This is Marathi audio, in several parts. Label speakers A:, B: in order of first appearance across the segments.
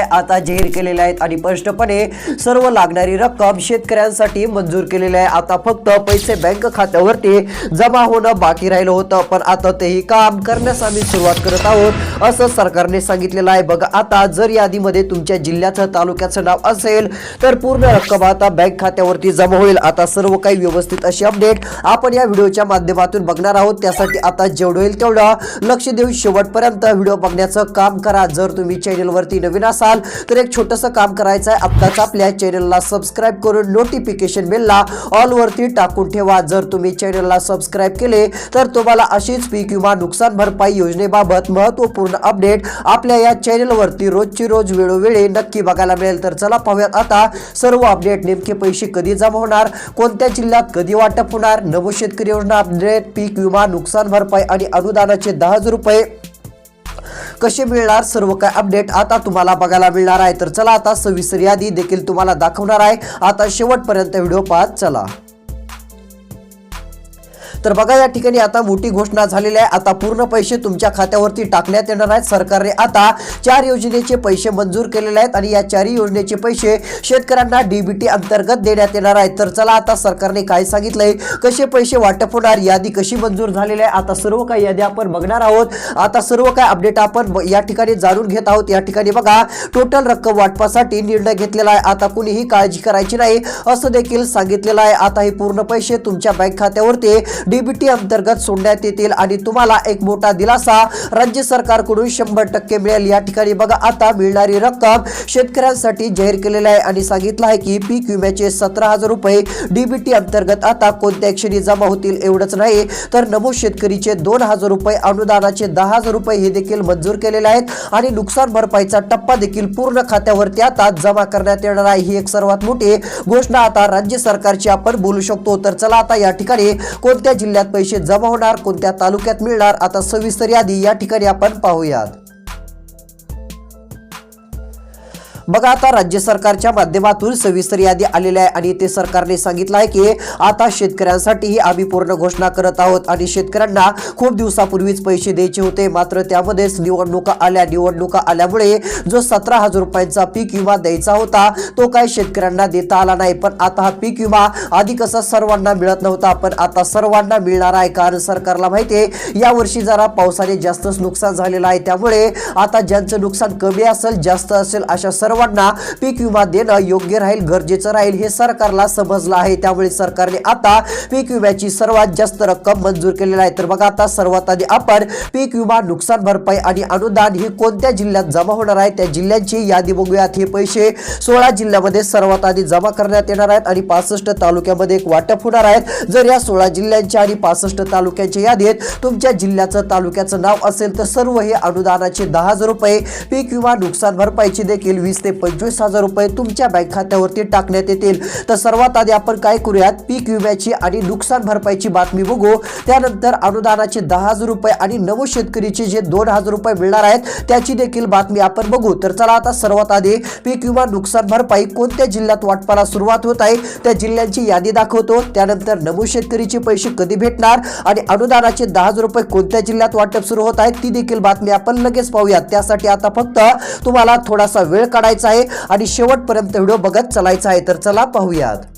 A: आता जाहीर केलेल्या आहेत. आणि स्पष्टपणे सर्व लागणारी रक्कम शेतकऱ्यांसाठी मंजूर केलेली आहे. आता फक्त पैसे बँक खात्यावरती जमा होणं बाकी राहिलं होतं. पण आता तेही काम करण्यास आम्ही सुरुवात करत आहोत असं सरकारने सांगितलेलं आहे. बघा आता जर यादीमध्ये तुमच्या जिल्ह्याचं तालुक्याचं नाव असेल तर पूर्ण रक्कम आता बँक खात्यावरती जमा होईल. आता सर्व काही व्यवस्थित अशी अपडेट आपण या व्हिडिओच्या माध्यमातून बघणार आहोत. त्यासाठी आता जेवढं होईल तेवढं लक्ष देऊन शेवटपर्यंत व्हिडिओ बघण्याचं काम करा. जर तुम्ही चॅनलवरती नवीन असाल तर एक छोटंसं काम करायचं आहे आत्ताच आपल्या चॅनलला सबस्क्राईब करून नोटिफिकेशन बेलला ऑलवरती टाकून ठेवा. जर तुम्ही चॅनलला सबस्क्राईब केले तर तुम्हाला अशीच पीक विमा नुकसान भरपाई योजनेबाबत महत्त्वपूर्ण अपडेट आपल्या या चॅनलवरती रोजची रोज वेळोवेळी नक्की बघायला मिळेल. तर चला पाहूयात आता सर्व अपडेट नेमके पैसे कधी जमा होणार? कोणत्या जिल्ह्यात कधी वाटप होणार? नवो शेतकरी योजना अपडेट पीक विमा नुकसान भरपाई आणि अनुदानाचे दहा हजार रुपये. कसे मिळणार? सर्व काय अपडेट आता तुम्हाला बघायला मिळणार आहे. तर चला आता सविस्तर यादी देखील तुम्हाला दाखवणार आहे. आता शेवटपर्यंत व्हिडिओ पाहत चला. तर बघा या ठिकाणी आता मोठी घोषणा झालेली आहे. आता पूर्ण पैसे तुमच्या खात्यावरती टाकण्यात येणार आहेत. सरकारने आता चार योजनेचे पैसे मंजूर केलेले आहेत आणि या चारही योजनेचे पैसे शेतकऱ्यांना डीबीटी अंतर्गत देण्यात येणार आहेत. तर चला आता सरकारने काय सांगितलंय? कसे पैसे वाटप होणार? यादी कशी मंजूर झालेली आहे? आता सर्व काही यादी आपण बघणार आहोत. आता सर्व काय अपडेट आपण या ठिकाणी जाणून घेत आहोत. या ठिकाणी बघा टोटल रक्कम वाटपासाठी निर्णय घेतलेला आहे. आता कुणीही काळजी करायची नाही असं देखील सांगितलेलं आहे. आता हे पूर्ण पैसे तुमच्या बँक खात्यावरती डीबीटी अंतर्गत सोडण्यात येतील आणि तुम्हाला एक मोठा दिलासा राज्य सरकारकडून शंभर टक्के मिळेल. या ठिकाणी बघा आता मिळणारी रक्कम शेतकऱ्यांसाठी जाहीर केलेली आहे आणि सांगितलं आहे की पीक विम्याचे सतरा हजार रुपये डीबीटी अंतर्गत आता कोणत्या क्षणी जमा होतील एवढंच नाही तर नमूद शेतकरीचे दोन हजार रुपये अनुदानाचे दहा हजार रुपये हे देखील मंजूर केलेले आहेत आणि नुकसान भरपाईचा टप्पा देखील पूर्ण खात्यावरती आता जमा करण्यात येणार आहे. ही एक सर्वात मोठी घोषणा आता राज्य सरकारची आपण बोलू शकतो. तर चला आता या ठिकाणी कोणत्या जिल्ह्यात पैसे जमा होणार कोणत्या तालुक्यात मिळणार आता सविस्तर यादी या ठिकाणी आपण पाहूयात. बघा आता राज्य सरकारच्या माध्यमातून सविस्तर यादी आलेली आहे आणि ते सरकारने सांगितलं आहे की आता शेतकऱ्यांसाठीही आम्ही पूर्ण घोषणा करत आहोत आणि शेतकऱ्यांना खूप दिवसापूर्वीच पैसे द्यायचे होते. मात्र त्यामध्येच निवडणुका आल्या. निवडणुका आल्यामुळे जो सतरा हजार रुपयांचा पीक विमा द्यायचा होता तो काय शेतकऱ्यांना देता आला नाही. पण आता हा पीक विमा आधी कसा सर्वांना मिळत नव्हता पण आता सर्वांना मिळणार आहे. कारण सरकारला माहिती आहे यावर्षी जरा पावसाने जास्तच नुकसान झालेलं आहे. त्यामुळे आता ज्यांचं नुकसान कमी असेल जास्त असेल अशा सर्व सर्वांना पीक विमा देणं योग्य राहील गरजेचं राहील हे सरकारला समजलं आहे. त्यामुळे सरकारने आता पीक विम्याची सर्वात जास्त रक्कम मंजूर केलेली आहे. तर बघा आता सर्वात आधी आपण पीक विमा नुकसान भरपाई आणि अनुदान हे कोणत्या जिल्ह्यात जमा होणार आहे? त्या जिल्ह्यांची यादी बघूयात. हे पैसे सोळा जिल्ह्यामध्ये सर्वात आधी जमा करण्यात येणार आहेत आणि पासष्ट तालुक्यामध्ये एक वाटप होणार आहेत जर या सोळा जिल्ह्यांच्या आणि पासष्ट तालुक्यांच्या यादीत तुमच्या जिल्ह्याचं तालुक्याचं नाव असेल तर सर्व हे अनुदानाचे दहा हजार रुपये पीक विमा नुकसान भरपाईची देखील वीस ते पंचवीस हजार रुपये तुमच्या बँक खात्यावरती टाकण्यात येतील. तर सर्वात आधी आपण काय करूयात? पीक विम्याची आणि नुकसान भरपाईची बातमी बघू. त्यानंतर अनुदानाचे दहा हजार रुपये आणि नवो शेतकरीचे जे दोन हजार रुपये मिळणार आहेत त्याची देखील बातमी आपण बघू. तर चला आता सर्वात आधी पीक विमा नुकसान भरपाई कोणत्या जिल्ह्यात वाटपाला सुरुवात होत आहे त्या जिल्ह्यांची यादी दाखवतो. त्यानंतर नमूद शेतकरीचे पैसे कधी भेटणार आणि अनुदानाचे दहा हजार रुपये कोणत्या जिल्ह्यात वाटप सुरू होत आहे ती देखील बातमी आपण लगेच पाहूयात. त्यासाठी आता फक्त तुम्हाला थोडासा वेळ काढायचा आहे आणि शेवटपर्यंत व्हिडिओ बघत चालायचा आहे. तर चला पाहूयात.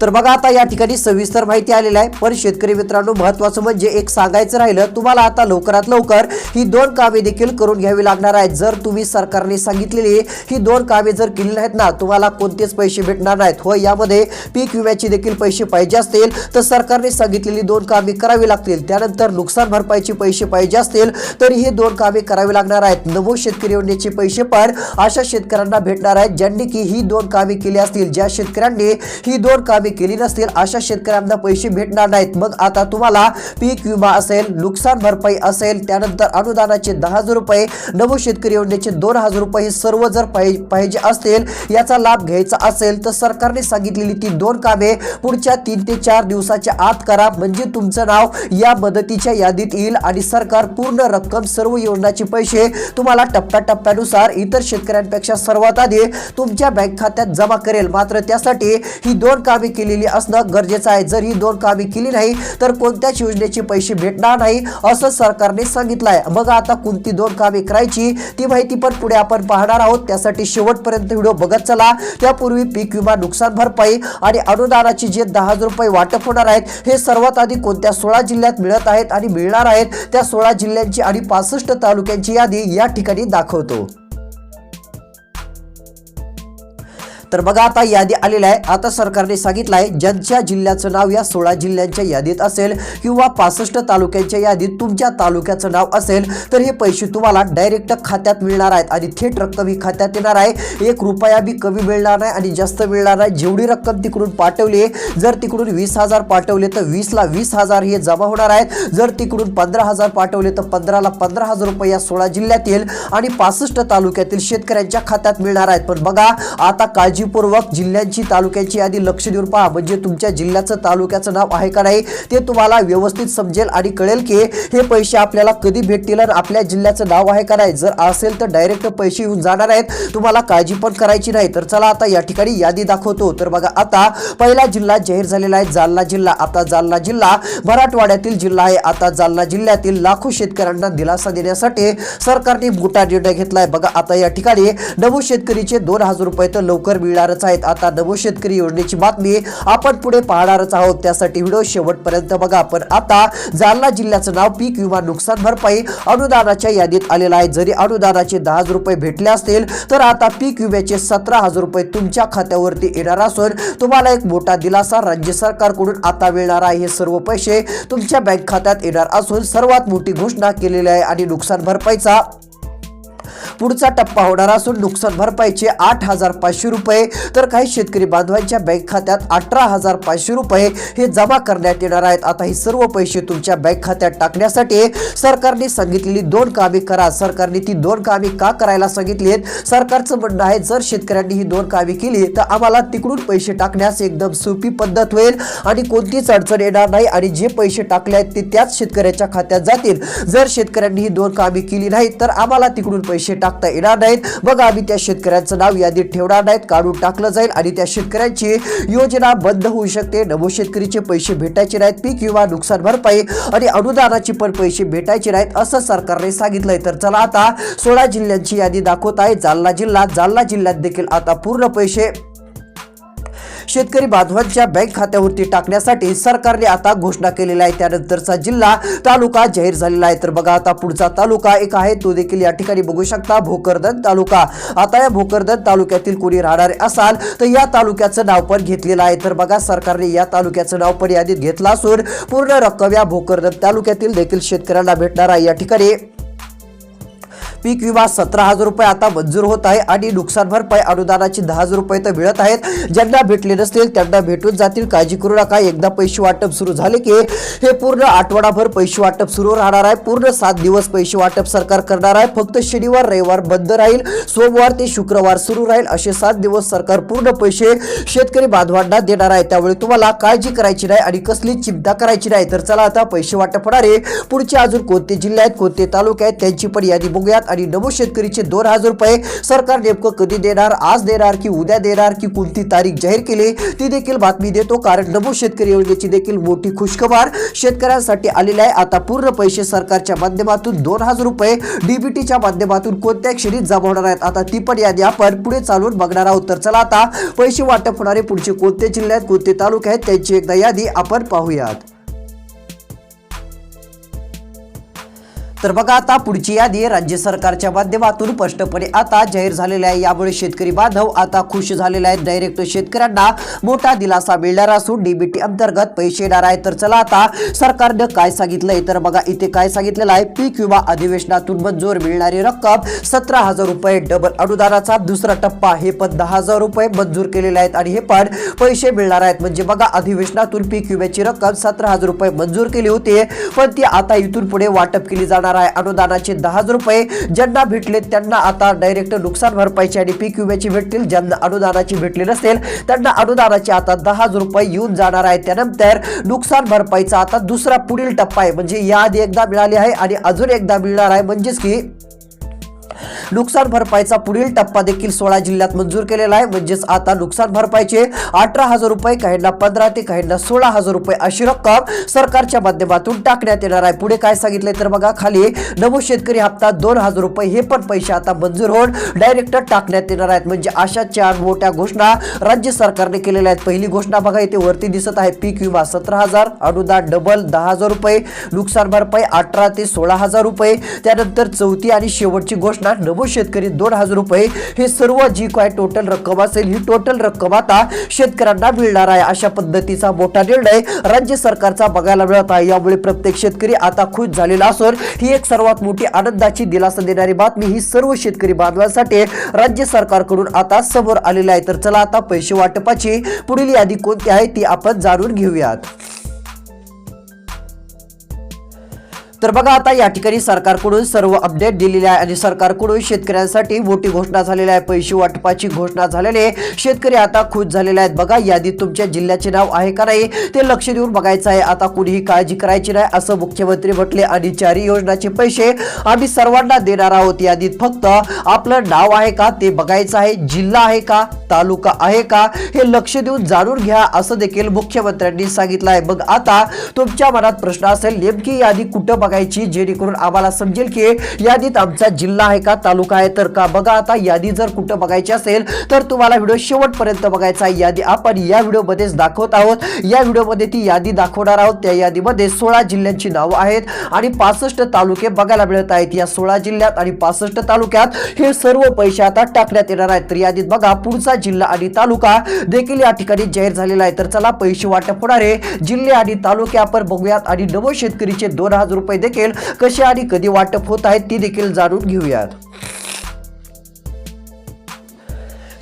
A: तर बघा आता या ठिकाणी सविस्तर माहिती आलेली आहे. पण शेतकरी मित्रांनो महत्वाचं म्हणजे एक सांगायचं राहिलं तुम्हाला आता लवकरात लवकर ही दोन कामे देखील करून घ्यावी लागणार आहेत. जर तुम्ही सरकारने सांगितलेली ही दोन कामे जर केली नाहीत ना तुम्हाला कोणतेच पैसे भेटणार नाहीत. हो यामध्ये पीक विम्याचे देखील पैसे पाहिजे असतील. तर सरकारने सांगितलेली दोन कामे करावी लागतील. त्यानंतर नुकसान भरपाईचे पैसे पाहिजे असतील तर ही दोन कामे करावी लागणार आहेत. नमो शेतकरी योजनेचे पैसे पण अशा शेतकऱ्यांना भेटणार आहेत ज्यांनी की ही दोन कामे केली असतील. ज्या शेतकऱ्यांनी ही दोन कामे केली नसतील अशा शेतकऱ्यांना पैसे भेटणार नाहीत. मग आता तुम्हाला पीक विमा असेल नुकसान भरपाई असेल त्यानंतर अनुदानाचे दहा हजार रुपये नवो शेतकरी योजनेचे दोन हजार रुपये हे सर्व जर पाहिजे असतील याचा लाभ घ्यायचा असेल तर सरकारने सांगितलेली ती दोन कामे पुढच्या तीन ते चार दिवसाच्या आत करा. म्हणजे तुमचं नाव या मदतीच्या यादीत येईल आणि सरकार पूर्ण रक्कम सर्व योजनाचे पैसे तुम्हाला टप्प्याटप्प्यानुसार इतर शेतकऱ्यांपेक्षा सर्वात आधी तुमच्या बँक खात्यात जमा करेल. मात्र त्यासाठी ही दोन कामे केलेली असणं गरजेचं आहे. जर ही दोन कामे केली नाही तर कोणत्याच योजनेचे पैसे भेटणार नाही असं सरकारने सांगितलं आहे मग आता कोणती दोन कामे करायची ती माहिती पण पुढे आपण पाहणार आहोत. त्यासाठी शेवटपर्यंत व्हिडिओ बघत चला. त्यापूर्वी पीक विमा नुकसान भरपाई आणि अनुदानाची जे दहा हजार रुपये वाटप होणार आहेत हे सर्वात आधी कोणत्या सोळा जिल्ह्यात मिळत आहेत आणि मिळणार आहेत त्या सोळा जिल्ह्यांची आणि पासष्ट तालुक्यांची यादी या ठिकाणी दाखवतो. तर बघा आता यादी आलेली आहे. आता सरकारने सांगितलं आहे ज्यांच्या जिल्ह्याचं नाव या सोळा जिल्ह्यांच्या यादीत असेल किंवा पासष्ट तालुक्यांच्या यादीत तुमच्या तालुक्याचं नाव असेल तर हे पैसे तुम्हाला डायरेक्ट खात्यात मिळणार आहेत. आणि थेट रक्कम ही खात्यात येणार आहे. एक रुपया बी कमी मिळणार नाही आणि जास्त मिळणार नाही. जेवढी रक्कम तिकडून पाठवली आहे जर तिकडून वीस हजार पाठवले तर वीसला वीस हजार हे जमा होणार आहेत. जर तिकडून पंधरा हजार पाठवले तर पंधराला पंधरा हजार रुपये या सोळा जिल्ह्यातील आणि पासष्ट तालुक्यातील शेतकऱ्यांच्या खात्यात मिळणार आहेत. पण बघा आता काळजीपूर्वक जिल्ह्यांची तालुक्याची यादी लक्ष देऊन पहा. म्हणजे तुमच्या जिल्ह्याचं तालुक्याचं नाव आहे का नाही ते तुम्हाला व्यवस्थित समजेल आणि कळेल की हे पैसे आपल्याला कधी भेटतील आणि आपल्या जिल्ह्याचं नाव आहे का नाही. जर असेल तर डायरेक्ट पैसे येऊन जाणार आहेत. तुम्हाला काळजी पण करायची नाही. तर चला आता या ठिकाणी यादी दाखवतो. तर बघा आता पहिला जिल्हा जाहीर झालेला आहे जालना जिल्हा. आता जालना जिल्हा मराठवाड्यातील जिल्हा आहे. आता जालना जिल्ह्यातील लाखो शेतकऱ्यांना दिलासा देण्यासाठी सरकारने मोठा निर्णय आहे बघा आता या ठिकाणी नऊ शेतकरीचे दोन हजार रुपये तर लवकर मिळणारच आहेत. आता नवो शेतकरी योजनेची बातमी आपण पुढे पाहणारच आहोत. त्यासाठी व्हिडिओ शेवटपर्यंत बघा. पण आता जालना जिल्ह्याचं नाव पीक विमा नुकसान भरपाई अनुदानाच्या यादीत आलेलं आहे. जरी अनुदानाचे दहा हजार रुपये भेटले असतील तर आता पीक विम्याचे सतरा हजार रुपये तुमच्या खात्यावरती येणार असून तुम्हाला एक मोठा दिलासा राज्य सरकारकडून आता मिळणार आहे. हे सर्व पैसे तुमच्या बँक खात्यात येणार असून सर्वात मोठी घोषणा केलेली आहे. आणि नुकसान भरपाईचा पुढचा टप्पा होणार असून नुकसान भरपाईचे आठ हजार पाचशे रुपये. तर काही शेतकरी बांधवांच्या बँक खात्यात अठरा हजार पाचशे रुपये हे जमा करण्यात येणार आहेत. आता हे सर्व पैसे तुमच्या बँक खात्यात टाकण्यासाठी सरकारने सांगितलेली दोन कामे करा. सरकारने ती दोन कामे का करायला सांगितली आहेत सरकारचं म्हणणं आहे जर शेतकऱ्यांनी ही दोन कामे केली तर आम्हाला तिकडून पैसे टाकण्यास एकदम सोपी पद्धत होईल आणि कोणतीच अडचण येणार नाही आणि जे पैसे टाकले आहेत ते त्याच शेतकऱ्याच्या खात्यात जातील. जर शेतकऱ्यांनी ही दोन कामे केली नाहीत तर आम्हाला तिकडून पैसे पैसे टाकता येणार नाहीत. बघा आम्ही त्या शेतकऱ्यांचं नाव यादीत ठेवणार नाहीत. काढून टाकलं जाईल आणि त्या शेतकऱ्यांची योजना बंद होऊ शकते. नमो शेतकरीचे पैसे भेटायचे नाहीत. पीक विमा नुकसान भरपाई आणि अनुदानाचे पण पैसे भेटायचे नाहीत असं सरकारने सांगितलंय. तर चला आता सोळा जिल्ह्यांची यादी दाखवत आहे. जालना जिल्हा जालना जिल्ह्यात देखील आता पूर्ण पैसे शेतकरी बांधवांच्या बँक खात्यावरती टाकण्यासाठी सरकारने आता घोषणा केलेली आहे त्यानंतरचा जिल्हा तालुका जाहीर झालेला आहे. तर बघा आता पुढचा तालुका एक आहे. तो देखील या ठिकाणी बघू शकता. भोकरदन तालुका. आता या भोकरदन तालुक्यातील कोणी राहणारे असाल तर या तालुक्याचं नाव पण घेतलेलं आहे. तर बघा सरकारने या तालुक्याचं नाव पण यादीत घेतलं असून पूर्ण रक्कम या भोकरदन तालुक्यातील देखील शेतकऱ्यांना भेटणार आहे. या ठिकाणी पीक विमा सतरा हजार रुपये आता मंजूर होत आहे आणि नुकसान भरपाई अनुदानाची दहा हजार रुपये तर मिळत आहेत. ज्यांना भेटले नसतील त्यांना भेटून जातील. काळजी करू नका. एकदा पैसे वाटप सुरू झाले की हे पूर्ण आठवडाभर पैसे वाटप सुरू राहणार आहे. पूर्ण सात दिवस पैसे वाटप सरकार करणार आहे. फक्त शनिवार रविवार बंद राहील. सोमवार ते शुक्रवार सुरू राहील. असे सात दिवस सरकार पूर्ण पैसे शेतकरी बांधवांना देणार आहे. त्यामुळे तुम्हाला काळजी करायची नाही आणि कसली चिंता करायची नाही. तर चला आता पैसे वाटप होणारे. पुढचे अजून कोणते जिल्हे आहेत कोणते तालुके आहेत त्यांची पण यादी बघूयात. आणि नमो शेतकरीचे दोन हजार रुपये सरकार नेमकं कधी देणार आज देणार की उद्या देणार की कोणती तारीख जाहीर केली ती देखील बातमी देतो. कारण नमो शेतकरी योजनेची देखील मोठी खुशखबर शेतकऱ्यांसाठी आलेली आहे. आता पूर्ण पैसे सरकारच्या माध्यमातून दोन हजार रुपये डीबीटीच्या माध्यमातून कोणत्या क्षणी जमा होणार आहेत. आता ती पण यादी आपण पुढे चालून बघणार आहोत. तर चला आता पैसे वाटप होणारे पुढचे कोणते जिल्हे आहेत कोणते तालुके आहेत त्यांची एकदा यादी आपण पाहूयात. तर बघा आता पुढची यादी. राज्य सरकारच्या माध्यमातून स्पष्टपणे आता जाहीर झालेली आहे. यामुळे शेतकरी बांधव आता खुश झालेले आहेत. डायरेक्ट शेतकऱ्यांना मोठा दिलासा मिळणार असून डीबीटी अंतर्गत पैसे येणार आहे तर चला आता सरकारनं काय सांगितलंय? तर बघा इथे काय सांगितलेलं आहे. पीक विमा अधिवेशनातून मंजूर मिळणारी रक्कम सतरा हजार रुपये. डबल अनुदानाचा दुसरा टप्पा. हे पण दहा हजार रुपये मंजूर केलेले आहेत आणि हे पण पैसे मिळणार आहेत. म्हणजे बघा अधिवेशनातून पीक विम्याची रक्कम सतरा हजार रुपये मंजूर केली होती. पण ती आता इथून पुढे वाटप केली जाणार आहे. अनुदानाचे दहा हजार रुपये ज्यांना भेटले त्यांना आता डायरेक्ट नुकसान भरपाईची आणि पीक विम्याची भेटतील. ज्यांना अनुदानाची भेटली नसेल त्यांना अनुदानाचे आता दहा हजार रुपये येऊन जाणार आहे त्यानंतर नुकसान भरपाईचा आता दुसरा पुढील टप्पा आहे. म्हणजे याआधी एकदा मिळाली आहे आणि अजून एकदा मिळणार आहे. म्हणजेच की नुकसान भरपाईचा पुढील टप्पा देखील सोळा जिल्ह्यात मंजूर केलेला आहे. म्हणजेच आता नुकसान भरपाईचे अठरा हजार रुपये काहींना पंधरा ते काहींना सोळा हजार रुपये अशी रक्कम सरकारच्या माध्यमातून टाकण्यात येणार आहे. पुढे काय सांगितलंय तर बघा खाली नमो शेतकरी हप्ता दोन हजार रुपये हे पण पैसे आता मंजूर होऊन डायरेक्ट टाकण्यात येणार आहेत. म्हणजे अशा चार मोठ्या घोषणा राज्य सरकारने केलेल्या आहेत. पहिली घोषणा बघा इथे वरती दिसत आहे. पीक विमा सतरा हजार अनुदान डबल दहा हजार रुपये नुकसान भरपाई अठरा ते सोळा हजार रुपये त्यानंतर चौथी आणि शेवटची घोषणा नमो शेतकरी दोन हजार रुपये. हे सर्व जी काय टोटल रक्कम असेल ही टोटल रक्कम आता शेतकऱ्यांना मिळणार आहे. अशा पद्धतीचा मोठा निर्णय राज्य सरकारचा बघायला मिळत आहे. यामुळे प्रत्येक शेतकरी आता खुश झालेला असून ही एक सर्वात मोठी आनंदाची दिलासा देणारी बातमी ही सर्व शेतकरी बांधवांसाठी राज्य सरकारकडून आता समोर आलेली आहे. तर चला आता पैसे वाटपाची पुढील यादी कोणती आहे ती आपण जाणून घेऊयात. तर बघा आता या ठिकाणी सरकारकडून सर्व अपडेट दिलेले आहे आणि सरकारकडून शेतकऱ्यांसाठी मोठी घोषणा झालेली आहे. पैसे वाटपाची घोषणा झालेली आहे. शेतकरी आता खुश झालेले आहेत. बघा यादीत तुमच्या जिल्ह्याचे नाव आहे का नाही ते लक्ष देऊन बघायचं आहे. आता कुणीही काळजी करायची नाही असं मुख्यमंत्री म्हटले आणि चारही योजनाचे पैसे आम्ही सर्वांना देणार आहोत. यादीत फक्त आपलं नाव आहे का ते बघायचं आहे. जिल्हा आहे का तालुका आहे का हे लक्ष देऊन जाणून घ्या असं देखील मुख्यमंत्र्यांनी सांगितलं आहे. मग आता तुमच्या मनात प्रश्न असेल नेमकी यादी कुठं बघायची? जेणेकरून आम्हाला समजेल की यादीत आमचा जिल्हा आहे का तालुका आहे तर का? बघा आता यादी जर कुठं बघायची असेल तर तुम्हाला व्हिडिओ शेवटपर्यंत बघायचा आहे. यादी आपण या व्हिडिओमध्येच दाखवत आहोत. या व्हिडिओमध्ये ती यादी दाखवणार आहोत. त्या यादीमध्ये सोळा जिल्ह्यांची नावं आहेत आणि पासष्ट तालुके बघायला मिळत आहेत. या सोळा जिल्ह्यात आणि पासष्ट तालुक्यात हे सर्व पैसे आता टाकण्यात येणार आहेत. तर यादीत बघा पुढचा जिल्हा आणि तालुका देखील या ठिकाणी जाहीर झालेला आहे. तर चला पैसे वाटप होणारे जिल्हे आणि तालुके आपण बघूयात. आणि नवो शेतकरीचे दोन हजार रुपये देखील कशी आणि कधी वाटप होत आहेत ती देखील जाणून घेऊयात.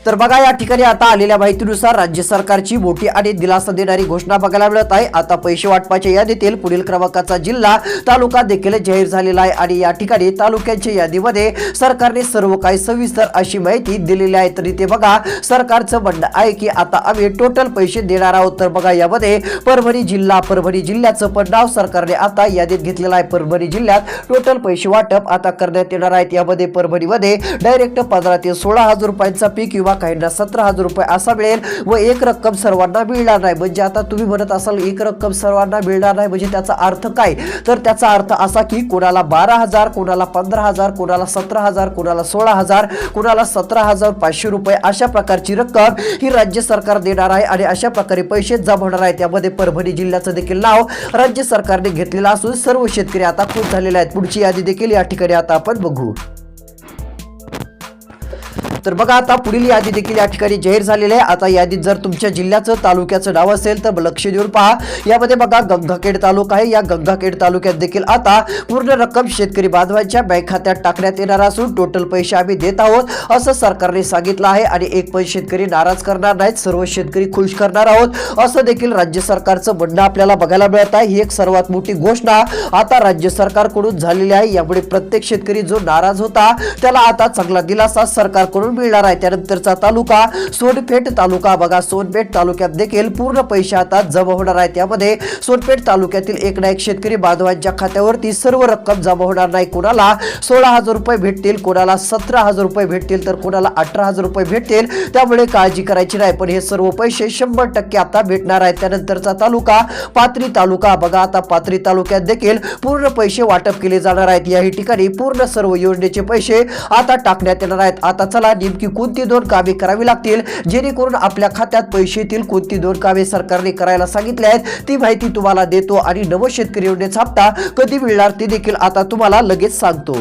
A: तर बघा या ठिकाणी आता आलेल्या माहितीनुसार राज्य सरकारची मोठी आणि दिलासा देणारी घोषणा बघायला मिळत आहे. आता पैसे वाटपाच्या यादीतील पुढील क्रमांकाचा जिल्हा तालुका देखील जाहीर झालेला आहे आणि या ठिकाणी तालुक्यांच्या यादीमध्ये सरकारने सर्व काही सविस्तर अशी माहिती दिलेली आहे. तर इथे बघा सरकारचं म्हणणं आहे की आता आम्ही टोटल पैसे देणार आहोत. तर बघा यामध्ये परभणी जिल्हा परभणी जिल्ह्याचं पण नाव सरकारने आता यादीत घेतलेलं आहे. परभणी जिल्ह्यात टोटल पैसे वाटप आता करण्यात येणार आहेत. यामध्ये परभणीमध्ये डायरेक्ट पंधरा ते सोळा हजार रुपयांचा पीक विमा काहींना सतरा हजार रुपये असा मिळेल व एक रक्कम सर्वांना मिळणार नाही. म्हणजे आता तुम्ही म्हणत असाल एक रक्कम सर्वांना मिळणार नाही म्हणजे त्याचा अर्थ काय? तर त्याचा अर्थ असा की कोणाला बारा हजार कोणाला पंधरा हजार कोणाला सतरा हजार कोणाला सोळा हजार कोणाला सतरा हजार पाचशे रुपये अशा प्रकारची रक्कम ही राज्य सरकार देणार आहे आणि अशा प्रकारे पैसे जमा होणार आहे त्यामध्ये परभणी जिल्ह्याचं देखील नाव राज्य सरकारने घेतलेलं असून सर्व शेतकरी आता खुश झालेले आहेत. पुढची यादी देखील या ठिकाणी आता आपण बघू. तर बघा आता पुढील यादी देखील या ठिकाणी जाहीर झालेली आहे. आता यादीत जर तुमच्या जिल्ह्याचं तालुक्याचं नाव असेल तर लक्ष देऊन पहा. यामध्ये बघा गंगाखेड तालुका आहे. या गंगाखेड तालुक्यात देखील आता पूर्ण रक्कम शेतकरी बांधवांच्या बँक खात्यात टाकण्यात येणार असून टोटल पैसे आम्ही देत आहोत असं सरकारने सांगितलं आहे आणि एक पण शेतकरी नाराज करणार नाहीत. सर्व शेतकरी खुश करणार आहोत असं देखील राज्य सरकारचं म्हणणं आपल्याला बघायला मिळत आहे. ही एक सर्वात मोठी घोषणा आता राज्य सरकारकडून झालेली आहे. यामुळे प्रत्येक शेतकरी जो नाराज होता त्याला आता चांगला दिलासा सरकारकडून मिळणार आहे. त्यानंतरचा तालुका सोनपेठ तालुका. बघा सोनपेठ तालुक्यात देखील पूर्ण पैसे आता जमा होणार आहे त्यामध्ये सोनपेठ तालुक्यातील एक ना एक शेतकरी बांधवांच्या खात्यावरती सर्व रक्कम जमा होणार नाही. कोणाला सोळा हजार रुपये भेटतील कोणाला सतरा हजार रुपये भेटतील तर कोणाला अठरा हजार रुपये भेटतील त्यामुळे काळजी करायची नाही. पण हे सर्व पैसे शंभर टक्के आता भेटणार आहेत. त्यानंतरचा तालुका पाथरी तालुका. बघा आता पाथरी तालुक्यात देखील पूर्ण पैसे वाटप केले जाणार आहेत. याही ठिकाणी पूर्ण सर्व योजनेचे पैसे आता टाकण्यात येणार आहेत. आता चला नेमकी कोणती दोन कामे करावी लागतील? जेणेकरून आपल्या खात्यात पैसे येतील. कोणती दोन कामे सरकारने करायला सांगितले आहेत ती माहिती तुम्हाला देतो आणि नव शेतकरी योजनेचा हप्ता कधी मिळणार ते देखील आता तुम्हाला लगेच सांगतो.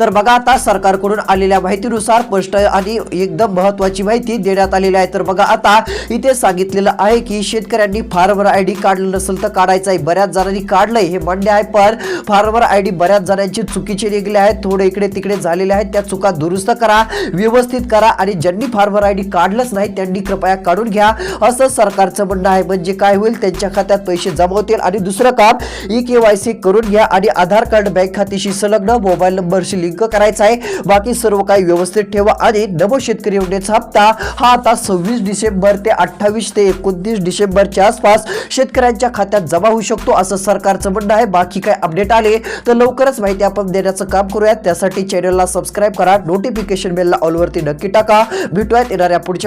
A: तर बघा आता सरकारकडून आलेल्या माहितीनुसार स्पष्ट आणि एकदम महत्वाची माहिती देण्यात आलेली आहे. तर बघा आता इथे सांगितलेलं आहे की शेतकऱ्यांनी फार्मर आय डी काढलं नसेल तर काढायचं आहे. बऱ्याच जणांनी काढलंय हे मान्य आहे पण फार्मर आय डी बऱ्याच जणांची चुकीचे निघले आहेत थोडे इकडे तिकडे झालेले आहेत. त्या चुका दुरुस्त करा व्यवस्थित करा आणि ज्यांनी फार्मर आय डी काढलंच नाही त्यांनी कृपया काढून घ्या. असं सरकारचं म्हणणं आहे. म्हणजे काय होईल? त्यांच्या खात्यात पैसे जमा होतील. आणि दुसरं काम ई के वाय सी करून घ्या आणि आधार कार्ड बँक खात्याशी संलग्न मोबाईल नंबरशी लिंक करायचा आहे. बाकी सर्व काही व्यवस्थित ठेवा आणि नव शेतकरी योजनेचा हप्ता हा आता सव्वीस डिसेंबर ते अठ्ठावीस ते एकोणतीस डिसेंबरच्या आसपास शेतकऱ्यांच्या खात्यात जमा होऊ शकतो असं सरकारचं म्हणणं आहे. बाकी काय अपडेट आले तर लवकरच माहिती आपण देण्याचं काम करूयात. त्यासाठी चॅनलला सबस्क्राईब करा. नोटिफिकेशन बेलला ऑलवरती नक्की टाका. भेटूयात येणाऱ्या पुढच्या